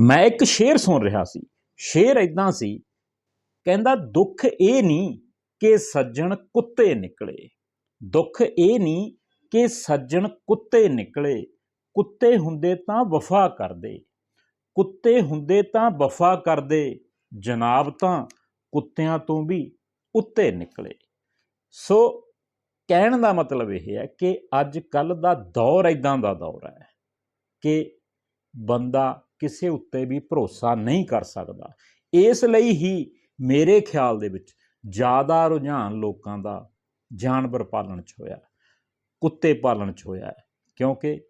ਮੈਂ ਇੱਕ ਸ਼ੇਰ ਸੁਣ ਰਿਹਾ ਸੀ। ਸ਼ੇਰ ਇਦਾਂ ਸੀ, ਕਹਿੰਦਾ, ਦੁੱਖ ਇਹ ਨਹੀਂ ਕਿ ਸੱਜਣ ਕੁੱਤੇ ਨਿਕਲੇ। ਦੁੱਖ ਇਹ ਨਹੀਂ ਕਿ ਸੱਜਣ ਕੁੱਤੇ ਨਿਕਲੇ। ਕੁੱਤੇ ਹੁੰਦੇ ਤਾਂ ਵਫਾ ਕਰਦੇ। ਕੁੱਤੇ ਹੁੰਦੇ ਤਾਂ ਵਫਾ ਕਰਦੇ। ਜਨਾਬ ਤਾਂ ਕੁੱਤਿਆਂ ਤੋਂ ਵੀ ਉੱਤੇ ਨਿਕਲੇ। ਸੋ ਕਹਿਣ ਦਾ ਮਤਲਬ ਇਹ ਹੈ ਕਿ ਅੱਜ ਕੱਲ ਦਾ ਦੌਰ ਇਦਾਂ ਦਾ ਦੌਰ ਹੈ ਕਿ ਬੰਦਾ ਕਿਸੇ ਉੱਤੇ ਵੀ ਭਰੋਸਾ ਨਹੀਂ ਕਰ ਸਕਦਾ। ਇਸ ਲਈ ਹੀ ਮੇਰੇ ਖਿਆਲ ਦੇ ਵਿੱਚ ਜ਼ਿਆਦਾ ਰੁਝਾਨ ਲੋਕਾਂ ਦਾ ਜਾਨਵਰ ਪਾਲਣ 'ਚ ਹੋਇਆ। ਕੁੱਤੇ ਪਾਲਣ 'ਚ ਹੋਇਆ ਕਿਉਂਕਿ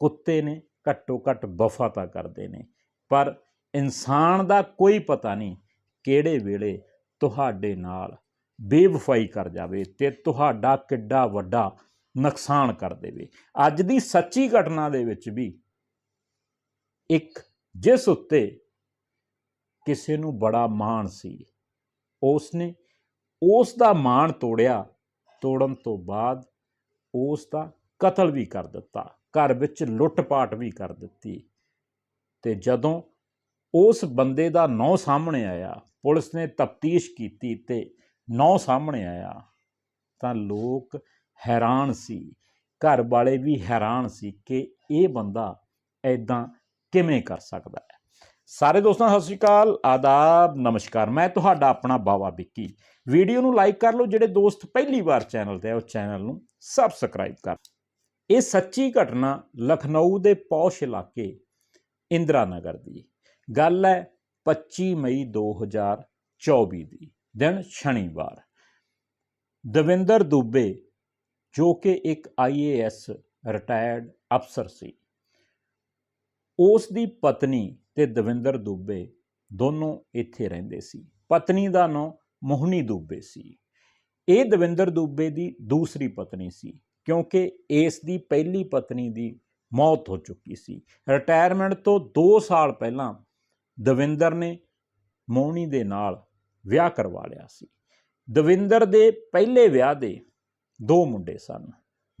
ਕੁੱਤੇ ਨੇ ਘੱਟੋ ਘੱਟ ਵਫਾ ਤਾਂ ਕਰਦੇ ਨੇ, ਪਰ ਇਨਸਾਨ ਦਾ ਕੋਈ ਪਤਾ ਨਹੀਂ ਕਿਹੜੇ ਵੇਲੇ ਤੁਹਾਡੇ ਨਾਲ ਬੇਵਫਾਈ ਕਰ ਜਾਵੇ ਤੇ ਤੁਹਾਡਾ ਕਿੱਡਾ ਵੱਡਾ ਨੁਕਸਾਨ ਕਰ ਦੇਵੇ। ਅੱਜ ਦੀ ਸੱਚੀ ਘਟਨਾ ਦੇ ਵਿੱਚ ਵੀ ਇੱਕ, ਜਿਸ ਉੱਤੇ ਕਿਸੇ ਨੂੰ ਬੜਾ ਮਾਣ ਸੀ ਉਸ ਨੇ ਉਸ ਦਾ ਮਾਣ ਤੋੜਿਆ, ਤੋੜਨ ਤੋਂ ਬਾਅਦ ਉਸ ਦਾ ਕਤਲ ਵੀ ਕਰ ਦਿੱਤਾ, ਘਰ ਵਿੱਚ ਲੁੱਟ-ਪਾਟ ਵੀ ਕਰ ਦਿੱਤੀ। ਤੇ ਜਦੋਂ ਉਸ ਬੰਦੇ ਦਾ ਨੌ ਸਾਹਮਣੇ ਆਇਆ, ਪੁਲਿਸ ਨੇ ਤਫਤੀਸ਼ ਕੀਤੀ ਤੇ ਨੌ ਸਾਹਮਣੇ ਆਇਆ, ਤਾਂ ਲੋਕ ਹੈਰਾਨ ਸੀ। ਘਰ ਵਾਲੇ ਵੀ ਹੈਰਾਨ ਸੀ ਕਿ ਇਹ ਬੰਦਾ ਐਦਾਂ ਕਿਵੇਂ ਕਰ ਸਕਦਾ ਹੈ? ਸਾਰੇ ਦੋਸਤਾਂ, ਸਤਿ ਸ਼੍ਰੀ ਅਕਾਲ, ਆਦਾਬ, ਨਮਸਕਾਰ। ਮੈਂ ਤੁਹਾਡਾ ਆਪਣਾ ਬਾਵਾ ਵਿੱਕੀ। ਵੀਡੀਓ ਨੂੰ ਲਾਈਕ ਕਰ ਲਓ, ਜਿਹੜੇ ਦੋਸਤ ਪਹਿਲੀ ਵਾਰ ਚੈਨਲ ਤੇ ਆ, ਉਹ ਚੈਨਲ ਨੂੰ ਸਬਸਕ੍ਰਾਈਬ ਕਰ ਇਹ ਸੱਚੀ ਘਟਨਾ ਲਖਨਊ ਦੇ ਪੌਸ਼ ਇਲਾਕੇ ਇੰਦਰਾ ਨਗਰ ਦੀ ਗੱਲ ਹੈ 25 ਮਈ 2024 ਦੀ, ਦਿਨ ਸ਼ਨੀਵਾਰ। ਦਵਿੰਦਰ ਦੁਬੇ, ਜੋ ਕਿ ਇੱਕ ਆਈਏਐਸ ਰਿਟਾਇਰਡ ਅਫਸਰ ਸੀ। ਉਸ ਦੀ ਪਤਨੀ ਤੇ ਦਵਿੰਦਰ ਦੁਬੇ ਦੋਨੋਂ ਇੱਥੇ ਰਹਿੰਦੇ ਸੀ। ਪਤਨੀ ਦਾ ਨਾਂ ਮੋਹਨੀ ਦੁਬੇ ਸੀ। ਇਹ ਦਵਿੰਦਰ ਦੁਬੇ ਦੀ ਦੂਸਰੀ ਪਤਨੀ ਸੀ, ਕਿਉਂਕਿ ਇਸ ਦੀ ਪਹਿਲੀ ਪਤਨੀ ਦੀ ਮੌਤ ਹੋ ਚੁੱਕੀ ਸੀ। ਰਿਟਾਇਰਮੈਂਟ ਤੋਂ 2 ਸਾਲ ਪਹਿਲਾਂ ਦਵਿੰਦਰ ਨੇ ਮੋਹਣੀ ਦੇ ਨਾਲ ਵਿਆਹ ਕਰਵਾ ਲਿਆ ਸੀ। ਦਵਿੰਦਰ ਦੇ ਪਹਿਲੇ ਵਿਆਹ ਦੇ ਦੋ ਮੁੰਡੇ ਸਨ,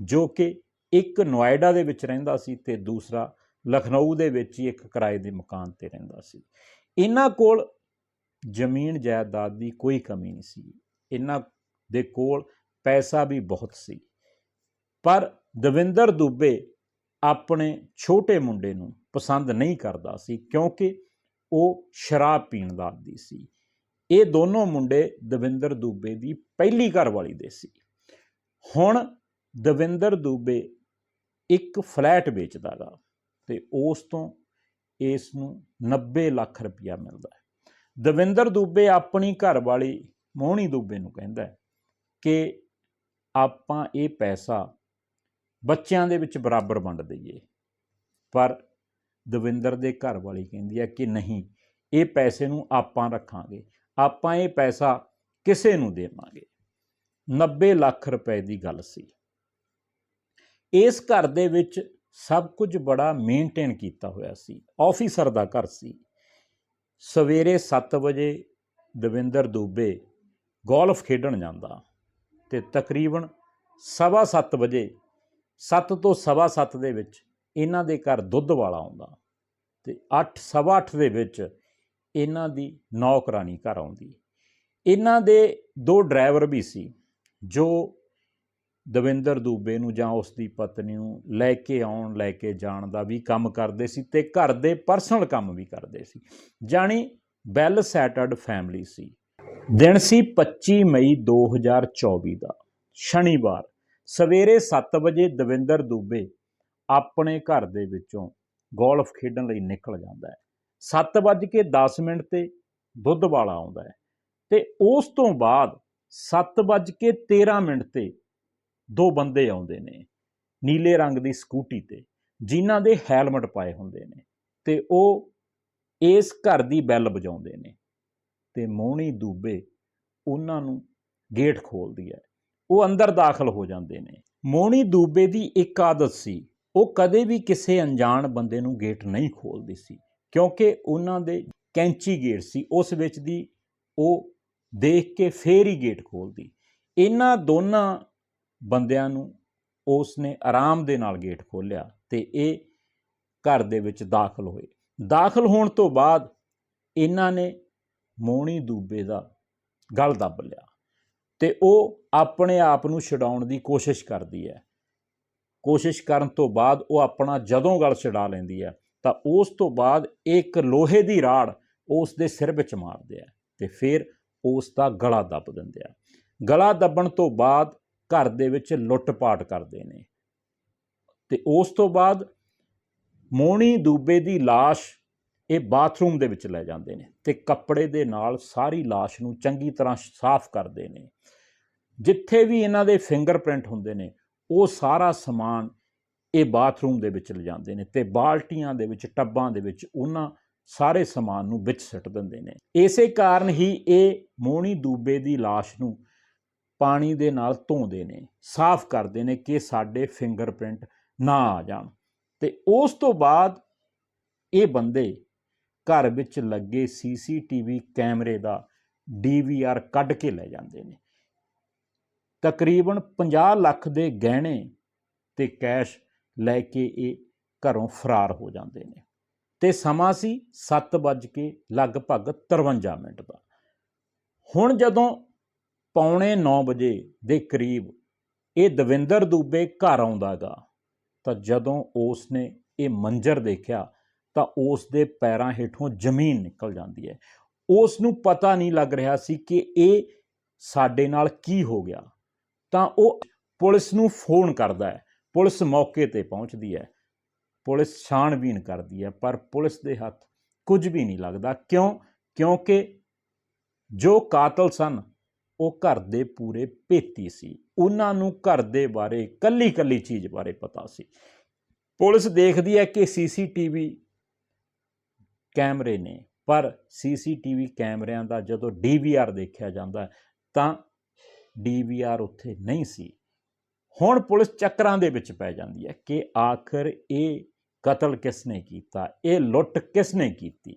ਜੋ ਕਿ ਇੱਕ ਨੋਇਡਾ ਦੇ ਵਿੱਚ ਰਹਿੰਦਾ ਸੀ ਤੇ ਦੂਸਰਾ ਲਖਨਊ ਦੇ ਵਿੱਚ ਹੀ ਇੱਕ ਕਿਰਾਏ ਦੇ ਮਕਾਨ ਤੇ ਰਹਿੰਦਾ ਸੀ। ਇਹਨਾਂ ਕੋਲ ਜ਼ਮੀਨ ਜਾਇਦਾਦ ਦੀ ਕੋਈ ਕਮੀ ਨਹੀਂ ਸੀ। ਇਹਨਾਂ ਦੇ ਕੋਲ ਪੈਸਾ ਵੀ ਬਹੁਤ ਸੀ। ਪਰ ਦਵਿੰਦਰ ਦੁਬੇ ਆਪਣੇ ਛੋਟੇ ਮੁੰਡੇ ਨੂੰ ਪਸੰਦ ਨਹੀਂ ਕਰਦਾ ਸੀ ਕਿਉਂਕਿ ਉਹ ਸ਼ਰਾਬ ਪੀਣ ਦਾ ਆਦੀ ਸੀ। ਇਹ ਦੋਨੋਂ ਮੁੰਡੇ ਦਵਿੰਦਰ ਦੁਬੇ ਦੀ ਪਹਿਲੀ ਘਰਵਾਲੀ ਦੇ ਸੀ। ਹੁਣ ਦਵਿੰਦਰ ਦੁਬੇ ਇੱਕ ਫਲੈਟ ਵੇਚਦਾਗਾ ਤੇ ਉਸ ਤੋਂ ਇਸ ਨੂੰ 90 ਲੱਖ ਰੁਪਇਆ ਮਿਲਦਾ ਹੈ। ਦਵਿੰਦਰ ਦੂਬੇ ਆਪਣੀ ਘਰਵਾਲੀ ਮੋਹਣੀ ਦੂਬੇ ਨੂੰ ਕਹਿੰਦਾ ਹੈ ਕਿ ਆਪਾਂ ਇਹ ਪੈਸਾ ਬੱਚਿਆਂ ਦੇ ਵਿੱਚ ਬਰਾਬਰ ਵੰਡ ਦਈਏ। ਪਰ ਦਵਿੰਦਰ ਦੇ ਘਰਵਾਲੀ ਕਹਿੰਦੀ ਹੈ ਕਿ ਨਹੀਂ, ਇਹ ਪੈਸੇ ਨੂੰ ਆਪਾਂ ਰੱਖਾਂਗੇ। ਆਪਾਂ ਇਹ ਪੈਸਾ ਕਿਸੇ ਨੂੰ ਦੇਵਾਂਗੇ। 90 ਲੱਖ ਰੁਪਏ ਦੀ ਗੱਲ ਸੀ। ਇਸ ਘਰ ਦੇ ਵਿੱਚ ਸਭ ਕੁਝ ਬੜਾ ਮੇਨਟੇਨ ਕੀਤਾ ਹੋਇਆ ਸੀ। ਆਫੀਸਰ ਦਾ ਘਰ ਸੀ। ਸਵੇਰੇ 7 ਵਜੇ ਦਵਿੰਦਰ ਦੂਬੇ ਗੋਲਫ ਖੇਡਣ ਜਾਂਦਾ ਤੇ ਤਕਰੀਬਨ 7:30 ਵਜੇ 7 ਤੋਂ 7:30 ਦੇ ਵਿੱਚ ਇਹਨਾਂ ਦੇ ਘਰ ਦੁੱਧ ਵਾਲਾ ਆਉਂਦਾ ਤੇ 8:30 ਦੇ ਵਿੱਚ ਇਹਨਾਂ ਦੀ ਨੌਕਰਾਨੀ ਘਰ ਆਉਂਦੀ। ਇਹਨਾਂ ਦੇ ਦੋ ਡਰਾਈਵਰ ਵੀ ਸੀ ਜੋ ਦਵਿੰਦਰ ਦੂਬੇ ਨੂੰ ਜਾਂ ਉਸ ਦੀ ਪਤਨੀ ਨੂੰ ਲੈ ਕੇ ਆਉਣ, ਲੈ ਕੇ ਜਾਣ ਦਾ ਵੀ ਕੰਮ ਕਰਦੇ ਸੀ ਤੇ ਘਰ ਦੇ ਪਰਸਨਲ ਕੰਮ ਵੀ ਕਰਦੇ ਸੀ। ਜਾਣੀ ਵੈਲ ਸੈਟਲਡ ਫੈਮਿਲੀ ਸੀ। ਦਿਨ ਸੀ 25 ਮਈ 2024 ਦਾ, ਸ਼ਨੀਵਾਰ। ਸਵੇਰੇ 7 ਵਜੇ ਦਵਿੰਦਰ ਦੂਬੇ ਆਪਣੇ ਘਰ ਦੇ ਵਿੱਚੋਂ ਗੋਲਫ ਖੇਡਣ ਲਈ ਨਿਕਲ ਜਾਂਦਾ ਹੈ। 7:10 ਮਿੰਟ ਤੇ ਦੁੱਧ ਵਾਲਾ ਆਉਂਦਾ ਹੈ ਤੇ ਉਸ ਤੋਂ ਬਾਅਦ 7:13 ਮਿੰਟ ਤੇ ਦੋ ਬੰਦੇ ਆਉਂਦੇ ਨੇ, ਨੀਲੇ ਰੰਗ ਦੀ ਸਕੂਟੀ ਤੇ, ਜਿਨ੍ਹਾਂ ਦੇ ਹੈਲਮਟ ਪਾਏ ਹੁੰਦੇ ਨੇ ਤੇ ਉਹ ਇਸ ਘਰ ਦੀ ਬੈਲ ਵਜਾਉਂਦੇ ਨੇ ਤੇ ਮੋਹਣੀ ਦੂਬੇ ਉਹਨਾਂ ਨੂੰ ਗੇਟ ਖੋਲਦੀ ਹੈ। ਉਹ ਅੰਦਰ ਦਾਖਲ ਹੋ ਜਾਂਦੇ ਨੇ। ਮੋਹਣੀ ਦੂਬੇ ਦੀ ਇੱਕ ਆਦਤ ਸੀ, ਉਹ ਕਦੇ ਵੀ ਕਿਸੇ ਅਣਜਾਣ ਬੰਦੇ ਨੂੰ ਗੇਟ ਨਹੀਂ ਖੋਲਦੀ ਸੀ, ਕਿਉਂਕਿ ਉਹਨਾਂ ਦੇ ਕੈਂਚੀ ਗੇਟ ਸੀ, ਉਸ ਵਿੱਚ ਦੀ ਉਹ ਦੇਖ ਕੇ ਫੇਰ ਹੀ ਗੇਟ ਖੋਲਦੀ। ਇਹਨਾਂ ਦੋਨਾਂ ਬੰਦਿਆਂ ਨੂੰ ਉਸ ਨੇ ਆਰਾਮ ਦੇ ਨਾਲ ਗੇਟ ਖੋਲ੍ਹਿਆ ਤੇ ਇਹ ਘਰ ਦੇ ਵਿੱਚ ਦਾਖਲ ਹੋਏ। ਦਾਖਲ ਹੋਣ ਤੋਂ ਬਾਅਦ ਇਹਨਾਂ ਨੇ ਮੋਣੀ ਦੂਬੇ ਦਾ ਗਲ ਦੱਬ ਲਿਆ ਤੇ ਉਹ ਆਪਣੇ ਆਪ ਨੂੰ ਛਡਾਉਣ ਦੀ ਕੋਸ਼ਿਸ਼ ਕਰਦੀ ਹੈ। ਕੋਸ਼ਿਸ਼ ਕਰਨ ਤੋਂ ਬਾਅਦ ਉਹ ਆਪਣਾ ਜਦੋਂ ਗਲ ਛਡਾ ਲੈਂਦੀ ਹੈ ਤਾਂ ਉਸ ਤੋਂ ਬਾਅਦ ਇੱਕ ਲੋਹੇ ਦੀ ਰਾੜ ਉਸ ਦੇ ਸਿਰ ਵਿੱਚ ਮਾਰਦੇ ਆ ਤੇ ਫਿਰ ਉਸ ਦਾ ਗਲਾ ਦੱਬ ਦਿੰਦੇ ਆ ਗਲਾ ਦੱਬਣ ਤੋਂ ਬਾਅਦ ਘਰ ਦੇ ਵਿੱਚ ਲੁੱਟ-ਪਾਟ ਕਰਦੇ ਨੇ ਤੇ ਉਸ ਤੋਂ ਬਾਅਦ ਮੋਣੀ ਦੂਬੇ ਦੀ লাশ ਇਹ ਬਾਥਰੂਮ ਦੇ ਵਿੱਚ ਲੈ ਜਾਂਦੇ ਨੇ ਤੇ ਕੱਪੜੇ ਦੇ ਨਾਲ ਸਾਰੀ লাশ ਨੂੰ ਚੰਗੀ ਤਰ੍ਹਾਂ ਸਾਫ਼ ਕਰਦੇ ਨੇ ਜਿੱਥੇ ਵੀ ਇਹਨਾਂ ਦੇ ਫਿੰਗਰਪ੍ਰਿੰਟ ਹੁੰਦੇ ਨੇ ਉਹ ਸਾਰਾ ਸਮਾਨ ਇਹ ਬਾਥਰੂਮ ਦੇ ਵਿੱਚ ਲਿਜਾਂਦੇ ਨੇ ਤੇ ਬਾਲਟੀਆਂ ਦੇ ਵਿੱਚ ਟੱਬਾਂ ਦੇ ਵਿੱਚ ਉਹਨਾਂ ਸਾਰੇ ਸਮਾਨ ਨੂੰ ਵਿੱਚ ਸਿੱਟ ਦਿੰਦੇ ਨੇ ਇਸੇ ਕਾਰਨ ਹੀ ਇਹ ਮੋਣੀ ਦੂਬੇ ਦੀ লাশ ਨੂੰ ਪਾਣੀ ਦੇ ਨਾਲ ਧੋਂਦੇ ਨੇ, ਸਾਫ਼ ਕਰਦੇ ਨੇ ਕਿ ਸਾਡੇ ਫਿੰਗਰਪ੍ਰਿੰਟ ਨਾ ਆ ਜਾਣ। ਤੇ ਉਸ ਤੋਂ ਬਾਅਦ ਇਹ ਬੰਦੇ ਘਰ ਵਿੱਚ ਲੱਗੇ ਸੀਸੀਟੀਵੀ ਕੈਮਰੇ ਦਾ ਡੀਵੀਆਰ ਕੱਢ ਕੇ ਲੈ ਜਾਂਦੇ ਨੇ। ਤਕਰੀਬਨ 50 ਲੱਖ ਦੇ ਗਹਿਣੇ ਤੇ ਕੈਸ਼ ਲੈ ਕੇ ਇਹ ਘਰੋਂ ਫਰਾਰ ਹੋ ਜਾਂਦੇ ਨੇ। ਤੇ ਸਮਾਂ ਸੀ 7 ਵੱਜ ਕੇ ਲਗਭਗ 53 ਮਿੰਟ ਦਾ। ਹੁਣ ਜਦੋਂ ਪੌਣੇ 9 ਵਜੇ ਦੇ ਕਰੀਬ ਇਹ ਦਵਿੰਦਰ ਦੂਬੇ ਘਰ ਆਉਂਦਾਗਾ। ਤਾਂ ਜਦੋਂ ਉਸ ਨੇ ਇਹ ਮੰਜ਼ਰ ਦੇਖਿਆ, ਤਾਂ ਉਸ ਦੇ ਪੈਰਾਂ ਹੇਠੋਂ ਜ਼ਮੀਨ ਨਿਕਲ ਜਾਂਦੀ ਹੈ। ਉਸ ਨੂੰ ਪਤਾ ਨਹੀਂ ਲੱਗ ਰਿਹਾ ਸੀ ਕਿ ਇਹ ਸਾਡੇ ਨਾਲ ਕੀ ਹੋ ਗਿਆ। ਤਾਂ ਉਹ ਪੁਲਿਸ ਨੂੰ ਫੋਨ ਕਰਦਾ ਹੈ। ਪੁਲਿਸ ਮੌਕੇ ਤੇ ਪਹੁੰਚਦੀ ਹੈ। ਪੁਲਿਸ ਛਾਣਬੀਨ ਕਰਦੀ ਹੈ, ਪਰ ਪੁਲਿਸ ਦੇ ਹੱਥ ਕੁਝ ਵੀ ਨਹੀਂ ਲੱਗਦਾ। ਕਿਉਂ? ਕਿਉਂਕਿ ਜੋ ਕਾਤਲ ਸਨ ਉਹ ਘਰ ਦੇ ਪੂਰੇ ਭੇਤੀ ਸੀ। ਉਹਨਾਂ ਨੂੰ ਘਰ ਦੇ ਬਾਰੇ ਕੱਲੀ ਕੱਲੀ ਚੀਜ਼ ਬਾਰੇ ਪਤਾ ਸੀ। ਪੁਲਿਸ ਦੇਖਦੀ ਹੈ ਕਿ ਸੀਸੀਟੀਵੀ ਕੈਮਰੇ ਨੇ ਪਰ ਸੀਸੀਟੀਵੀ ਕੈਮਰਿਆਂ ਦਾ ਜਦੋਂ ਡੀਵੀਆਰ ਦੇਖਿਆ ਜਾਂਦਾ ਹੈ, ਤਾਂ ਡੀਵੀਆਰ ਉੱਥੇ ਨਹੀਂ ਸੀ। ਹੁਣ ਪੁਲਿਸ ਚੱਕਰਾਂ ਦੇ ਵਿੱਚ ਪੈ ਜਾਂਦੀ ਹੈ ਕਿ ਆਖਰ ਇਹ ਕਤਲ ਕਿਸ ਨੇ ਕੀਤਾ ਇਹ ਲੁੱਟ ਕਿਸ ਨੇ ਕੀਤੀ?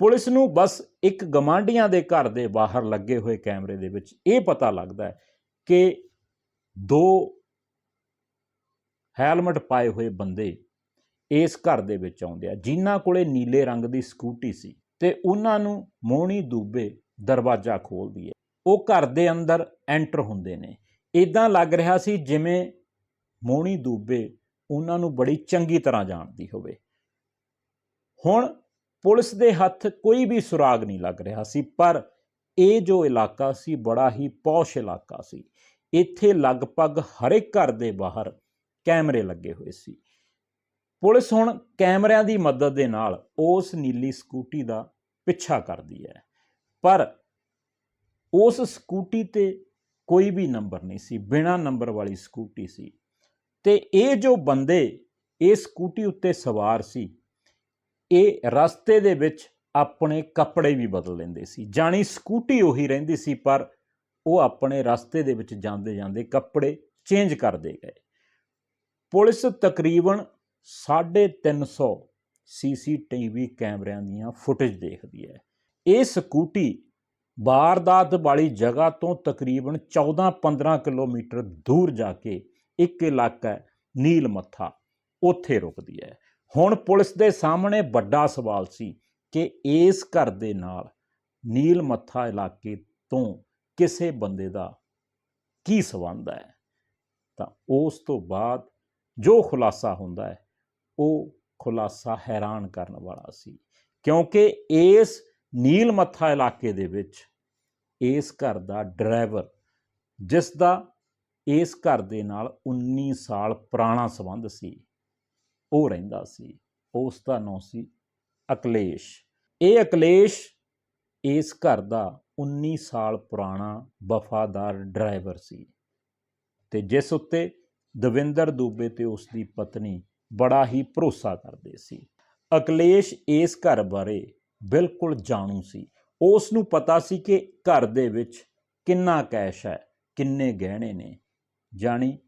ਪੁਲਿਸ ਨੂੰ ਬਸ ਇੱਕ ਗਮਾਂਡੀਆਂ ਦੇ ਘਰ ਦੇ ਬਾਹਰ ਲੱਗੇ ਹੋਏ ਕੈਮਰੇ ਦੇ ਵਿੱਚ ਇਹ ਪਤਾ ਲੱਗਦਾ ਹੈ ਕਿ ਦੋ ਹੈਲਮਟ ਪਾਏ ਹੋਏ ਬੰਦੇ ਇਸ ਘਰ ਦੇ ਵਿੱਚ ਆਉਂਦੇ ਆ, ਜਿਨ੍ਹਾਂ ਕੋਲੇ ਨੀਲੇ ਰੰਗ ਦੀ ਸਕੂਟੀ ਸੀ ਤੇ ਉਹਨਾਂ ਨੂੰ ਮੋਹਣੀ ਦੂਬੇ ਦਰਵਾਜ਼ਾ ਖੋਲਦੀ ਹੈ। ਉਹ ਘਰ ਦੇ ਅੰਦਰ ਐਂਟਰ ਹੁੰਦੇ ਨੇ। ਇਦਾਂ ਲੱਗ ਰਿਹਾ ਸੀ ਜਿਵੇਂ ਮੋਹਣੀ ਦੂਬੇ ਉਹਨਾਂ ਨੂੰ ਬੜੀ ਚੰਗੀ ਤਰ੍ਹਾਂ ਜਾਣਦੀ ਹੋਵੇ। ਹੁਣ ਪੁਲਿਸ ਦੇ ਹੱਥ ਕੋਈ ਵੀ ਸੁਰਾਗ ਨਹੀਂ ਲੱਗ ਰਿਹਾ ਸੀ, ਪਰ ਇਹ ਜੋ ਇਲਾਕਾ ਸੀ, ਬੜਾ ਹੀ ਪੌਸ਼ ਇਲਾਕਾ ਸੀ। ਇੱਥੇ ਲਗਭਗ ਹਰ ਇੱਕ ਘਰ ਦੇ ਬਾਹਰ ਕੈਮਰੇ ਲੱਗੇ ਹੋਏ ਸੀ। ਪੁਲਿਸ ਹੁਣ ਕੈਮਰਿਆਂ ਦੀ ਮਦਦ ਦੇ ਨਾਲ ਉਸ ਨੀਲੀ ਸਕੂਟੀ ਦਾ ਪਿੱਛਾ ਕਰਦੀ ਹੈ, ਪਰ ਉਸ ਸਕੂਟੀ ਤੇ ਕੋਈ ਵੀ ਨੰਬਰ ਨਹੀਂ ਸੀ, ਬਿਨਾ ਨੰਬਰ ਵਾਲੀ ਸਕੂਟੀ ਸੀ। ਤੇ ਇਹ ਜੋ ਬੰਦੇ ਇਹ ਸਕੂਟੀ ਉੱਤੇ ਸਵਾਰ ਸੀ ਇਹ ਰਸਤੇ ਦੇ ਵਿੱਚ ਆਪਣੇ ਕੱਪੜੇ ਵੀ ਬਦਲ ਲੈਂਦੇ ਸੀ। ਜਾਣੀ ਸਕੂਟੀ ਉਹੀ ਰਹਿੰਦੀ ਸੀ, ਪਰ ਉਹ ਆਪਣੇ ਰਸਤੇ ਦੇ ਵਿੱਚ ਜਾਂਦੇ ਜਾਂਦੇ ਕੱਪੜੇ ਚੇਂਜ ਕਰਦੇ ਗਏ। ਪੁਲਿਸ ਤਕਰੀਬਨ 350 ਸੀਸੀਟੀਵੀ ਕੈਮਰਿਆਂ ਦੀਆਂ ਫੁਟੇਜ ਦੇਖਦੀ ਹੈ। ਇਹ ਸਕੂਟੀ ਵਾਰਦਾਤ ਵਾਲੀ ਜਗ੍ਹਾ ਤੋਂ ਤਕਰੀਬਨ 14-15 ਕਿਲੋਮੀਟਰ ਦੂਰ ਜਾ ਕੇ ਇੱਕ ਇਲਾਕਾ ਨੀਲ ਮੱਥਾ ਉੱਥੇ ਰੁਕਦੀ ਹੈ। ਹੁਣ ਪੁਲਿਸ ਦੇ ਸਾਹਮਣੇ ਵੱਡਾ ਸਵਾਲ ਸੀ ਕਿ ਇਸ ਘਰ ਦੇ ਨਾਲ ਨੀਲ ਮੱਥਾ ਇਲਾਕੇ ਤੋਂ ਕਿਸੇ ਬੰਦੇ ਦਾ ਕੀ ਸਬੰਧ ਹੈ? ਤਾਂ ਉਸ ਤੋਂ ਬਾਅਦ ਜੋ ਖੁਲਾਸਾ ਹੁੰਦਾ ਹੈ, ਉਹ ਖੁਲਾਸਾ ਹੈਰਾਨ ਕਰਨ ਵਾਲਾ ਸੀ। ਕਿਉਂਕਿ ਇਸ ਨੀਲ ਮੱਥਾ ਇਲਾਕੇ ਦੇ ਵਿੱਚ ਇਸ ਘਰ ਦਾ ਡਰਾਈਵਰ, ਜਿਸ ਦਾ ਇਸ ਘਰ ਦੇ ਨਾਲ 19 ਸਾਲ ਪੁਰਾਣਾ ਸੰਬੰਧ ਸੀ ਉਹ ਰਹਿੰਦਾ ਸੀ, ਉਸ ਦਾ ਨਾਂ ਸੀ ਅਕਲੇਸ਼। ਇਹ ਅਕਲੇਸ਼ ਇਸ ਘਰ ਦਾ 19 ਸਾਲ ਪੁਰਾਣਾ ਵਫਾਦਾਰ ਡਰਾਈਵਰ ਸੀ ਤੇ ਜਿਸ ਉੱਤੇ ਦਵਿੰਦਰ ਦੂਬੇ ਤੇ ਉਸ ਦੀ ਪਤਨੀ ਬੜਾ ਹੀ ਭਰੋਸਾ ਕਰਦੇ ਸੀ। ਅਕਲੇਸ਼ ਇਸ ਘਰ ਬਾਰੇ ਬਿਲਕੁਲ ਜਾਣੂ ਸੀ। ਉਸ ਨੂੰ ਪਤਾ ਸੀ ਕਿ ਘਰ ਦੇ ਵਿੱਚ ਕਿੰਨਾ ਕੈਸ਼ ਹੈ, ਕਿੰਨੇ ਗਹਿਣੇ ਨੇ, ਜਾਣੀ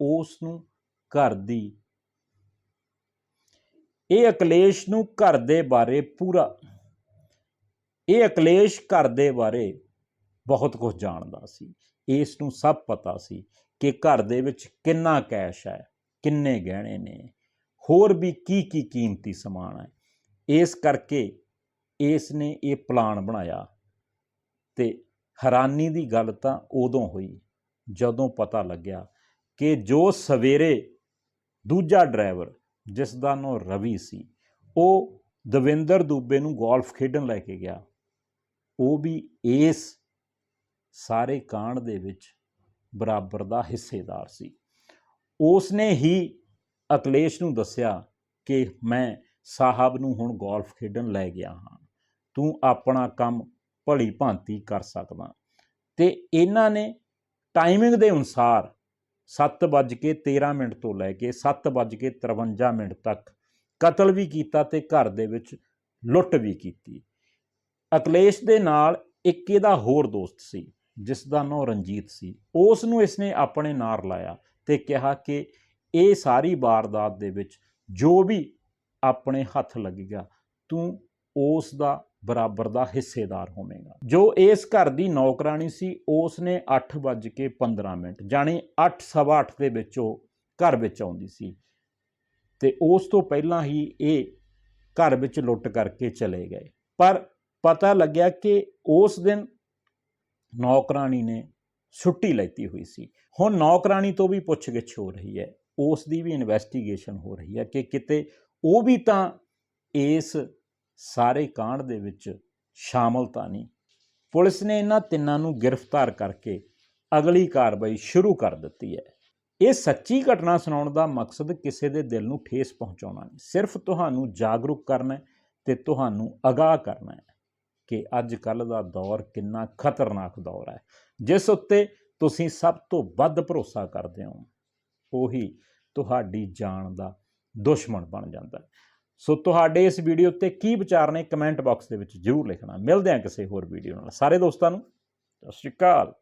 ਉਸ ਨੂੰ ਘਰ ਦੀ ਇਹ ਅਕਲੇਸ਼ ਨੂੰ ਘਰ ਦੇ ਬਾਰੇ ਪੂਰਾ। ਇਹ ਅਕਲੇਸ਼ ਘਰ ਦੇ ਬਾਰੇ ਬਹੁਤ ਕੁਝ ਜਾਣਦਾ ਸੀ। ਇਸ ਨੂੰ ਸਭ ਪਤਾ ਸੀ ਕਿ ਘਰ ਦੇ ਵਿੱਚ ਕਿੰਨਾ ਕੈਸ਼ ਹੈ, ਕਿੰਨੇ ਗਹਿਣੇ ਨੇ, ਹੋਰ ਵੀ ਕੀ ਕੀ ਕੀਮਤੀ ਸਮਾਨ ਹੈ। ਇਸ ਕਰਕੇ ਇਸ ਨੇ ਇਹ ਪਲਾਨ ਬਣਾਇਆ ਤੇ ਹੈਰਾਨੀ ਦੀ ਗੱਲ ਤਾਂ ਉਦੋਂ ਹੋਈ ਜਦੋਂ ਪਤਾ ਲੱਗਿਆ ਕਿ ਜੋ ਸਵੇਰੇ ਦੂਜਾ ਡਰਾਈਵਰ ਜਿਸ ਦਾ ਨਾਂ ਰਵੀ ਸੀ, ਉਹ ਦਵਿੰਦਰ ਦੂਬੇ ਨੂੰ ਗੋਲਫ ਖੇਡਣ ਲੈ ਕੇ ਗਿਆ। ਉਹ ਵੀ ਇਸ ਸਾਰੇ ਕਾਂਡ ਦੇ ਵਿੱਚ ਬਰਾਬਰ ਦਾ ਹਿੱਸੇਦਾਰ ਸੀ। ਉਸ ਨੇ ਹੀ ਅਕਲੇਸ਼ ਨੂੰ ਦੱਸਿਆ ਕਿ ਮੈਂ ਸਾਹਿਬ ਨੂੰ ਹੁਣ ਗੋਲਫ ਖੇਡਣ ਲੈ ਗਿਆ ਹਾਂ। ਤੂੰ ਆਪਣਾ ਕੰਮ ਭਲੀ ਭਾਂਤੀ ਕਰ ਸਕਦਾ। ਤੇ ਇਹਨਾਂ ਨੇ ਟਾਈਮਿੰਗ ਦੇ ਅਨੁਸਾਰ 7:13 ਮਿੰਟ ਤੋਂ ਲੈ ਕੇ 7:53 ਮਿੰਟ ਤੱਕ ਕਤਲ ਵੀ ਕੀਤਾ ਤੇ ਘਰ ਦੇ ਵਿੱਚ ਲੁੱਟ ਵੀ ਕੀਤੀ। ਅਕਲੇਸ਼ ਦੇ ਨਾਲ ਇੱਕ ਇਹਦਾ ਹੋਰ ਦੋਸਤ ਸੀ, ਜਿਸ ਦਾ ਨਾਂ ਰਣਜੀਤ ਸੀ। ਉਸ ਨੂੰ ਇਸਨੇ ਆਪਣੇ ਨਾਲ ਲਾਇਆ ਤੇ ਕਿਹਾ ਕਿ ਇਹ ਸਾਰੀ ਵਾਰਦਾਤ ਦੇ ਵਿੱਚ ਜੋ ਵੀ ਆਪਣੇ ਹੱਥ ਲੱਗੇਗਾ ਤੂੰ ਉਸ ਦਾ ਬਰਾਬਰ ਦਾ ਹਿੱਸੇਦਾਰ ਹੋਵੇਗਾ। ਜੋ ਇਸ ਘਰ ਦੀ ਨੌਕਰਾਨੀ ਸੀ ਉਸ ਨੇ 8:15 ਮਿੰਟ ਜਾਣੀ 8:08 ਦੇ ਵਿੱਚ ਉਹ ਘਰ ਵਿੱਚ ਆਉਂਦੀ ਸੀ। ਤੇ ਉਸ ਤੋਂ ਪਹਿਲਾਂ ਹੀ ਇਹ ਘਰ ਵਿੱਚ ਲੁੱਟ ਕਰਕੇ ਚਲੇ ਗਏ। ਪਰ ਪਤਾ ਲੱਗਿਆ ਕਿ ਉਸ ਦਿਨ ਨੌਕਰਾਨੀ ਨੇ ਛੁੱਟੀ ਲੈਤੀ ਹੋਈ ਸੀ। ਹੁਣ ਨੌਕਰਾਨੀ ਤੋਂ ਵੀ ਪੁੱਛਗਿੱਛ ਹੋ ਰਹੀ ਹੈ। ਉਸ ਦੀ ਵੀ ਇਨਵੈਸਟੀਗੇਸ਼ਨ ਹੋ ਰਹੀ ਹੈ ਕਿ ਕਿਤੇ ਉਹ ਵੀ ਤਾਂ ਇਸ ਸਾਰੇ ਕਾਂਡ ਦੇ ਵਿੱਚ ਸ਼ਾਮਲ ਤਾਂ ਨਹੀਂ। ਪੁਲਿਸ ਨੇ ਇਹਨਾਂ ਤਿੰਨਾਂ ਨੂੰ ਗ੍ਰਿਫਤਾਰ ਕਰਕੇ ਅਗਲੀ ਕਾਰਵਾਈ ਸ਼ੁਰੂ ਕਰ ਦਿੱਤੀ ਹੈ। ਇਹ ਸੱਚੀ ਘਟਨਾ ਸੁਣਾਉਣ ਦਾ ਮਕਸਦ ਕਿਸੇ ਦੇ ਦਿਲ ਨੂੰ ਠੇਸ ਪਹੁੰਚਾਉਣਾ ਨਹੀਂ। ਸਿਰਫ ਤੁਹਾਨੂੰ ਜਾਗਰੂਕ ਕਰਨਾ ਹੈ ਤੇ ਤੁਹਾਨੂੰ ਅਗਾਹ ਕਰਨਾ ਹੈ ਕਿ ਅੱਜ ਕੱਲ ਦਾ ਦੌਰ ਕਿੰਨਾ ਖਤਰਨਾਕ ਦੌਰ ਹੈ। ਜਿਸ ਉੱਤੇ ਤੁਸੀਂ ਸਭ ਤੋਂ ਵੱਧ ਭਰੋਸਾ ਕਰਦੇ ਹੋ, ਉਹੀ ਤੁਹਾਡੀ ਜਾਨ ਦਾ ਦੁਸ਼ਮਣ ਬਣ ਜਾਂਦਾ ਹੈ। ਸੋ ਤੁਹਾਡੇ ਇਸ ਵੀਡੀਓ ਉੱਤੇ ਕੀ ਵਿਚਾਰ ਨੇ ਕਮੈਂਟ ਬਾਕਸ ਦੇ ਵਿੱਚ ਜ਼ਰੂਰ ਲਿਖਣਾ। ਮਿਲਦੇ ਹਾਂ ਕਿਸੇ ਹੋਰ ਵੀਡੀਓ ਨਾਲ। ਸਾਰੇ ਦੋਸਤਾਂ ਨੂੰ, ਸਤਿ ਸ਼੍ਰੀ ਅਕਾਲ।